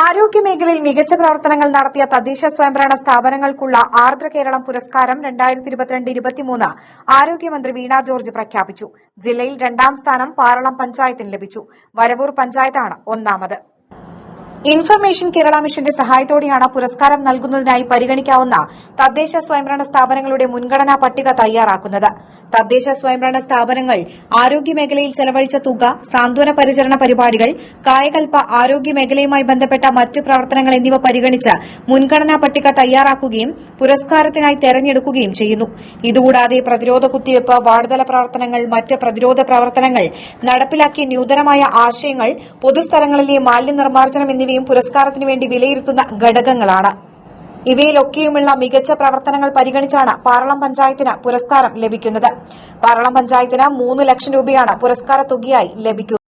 ആരോഗ്യമേഖലയിൽ മികച്ച പ്രവർത്തനങ്ങൾ നടത്തിയ തദ്ദേശ സ്വയംഭരണ സ്ഥാപനങ്ങൾക്കുള്ള ആർദ്ര കേരളം പുരസ്കാരം രണ്ടായിരത്തി ഇരുപത്തിരണ്ട് ഇരുപത്തിമൂന്ന് ആരോഗ്യമന്ത്രി വീണ ജോർജ് പ്രഖ്യാപിച്ചു. ജില്ലയിൽ രണ്ടാം സ്ഥാനം പാറളം പഞ്ചായത്തിന് ലഭിച്ചു. വരവൂർ പഞ്ചായത്താണ് ഒന്നാമത്. ഇൻഫർമേഷൻ കേരള മിഷന്റെ സഹായത്തോടെയാണ് പുരസ്കാരം നൽകുന്നതിനായി പരിഗണിക്കാവുന്ന തദ്ദേശ സ്വയംഭരണ സ്ഥാപനങ്ങളുടെ മുൻഗണനാ പട്ടിക തയ്യാറാക്കുന്നത്. തദ്ദേശ സ്വയംഭരണ സ്ഥാപനങ്ങൾ ആരോഗ്യമേഖലയിൽ ചെലവഴിച്ച തുക സാന്ത്വന പരിചരണ പരിപാടികൾ കായകൽപ്പ ആരോഗ്യമേഖലയുമായി ബന്ധപ്പെട്ട മറ്റ് പ്രവർത്തനങ്ങൾ എന്നിവ പരിഗണിച്ച് മുൻഗണനാ പട്ടിക തയ്യാറാക്കുകയും പുരസ്കാരത്തിനായി തെരഞ്ഞെടുക്കുകയും ചെയ്യുന്നു. ഇതുകൂടാതെ പ്രതിരോധ കുത്തിവയ്പ് വാർഡുതല പ്രവർത്തനങ്ങൾ മറ്റ് പ്രതിരോധ പ്രവർത്തനങ്ങൾ നടപ്പിലാക്കിയ നൂതനമായ ആശയങ്ങൾ പൊതുസ്ഥലങ്ങളിലെ മാലിന്യനിർമ്മാർജനം എന്നിവയും പുരസ്കാരത്തിനു വേണ്ടി വിലയിരുത്തുന്ന ഘടകങ്ങളാണ്. ഇവയിലൊക്കെയുമുള്ള മികച്ച പ്രവർത്തനങ്ങൾ പരിഗണിച്ചാണ് പാറളം പഞ്ചായത്തിന് പുരസ്കാരം ലഭിക്കുന്നത്. പാറളം പഞ്ചായത്തിന് മൂന്ന് ലക്ഷം രൂപയാണ് പുരസ്കാര തുകയായി ലഭിക്കുക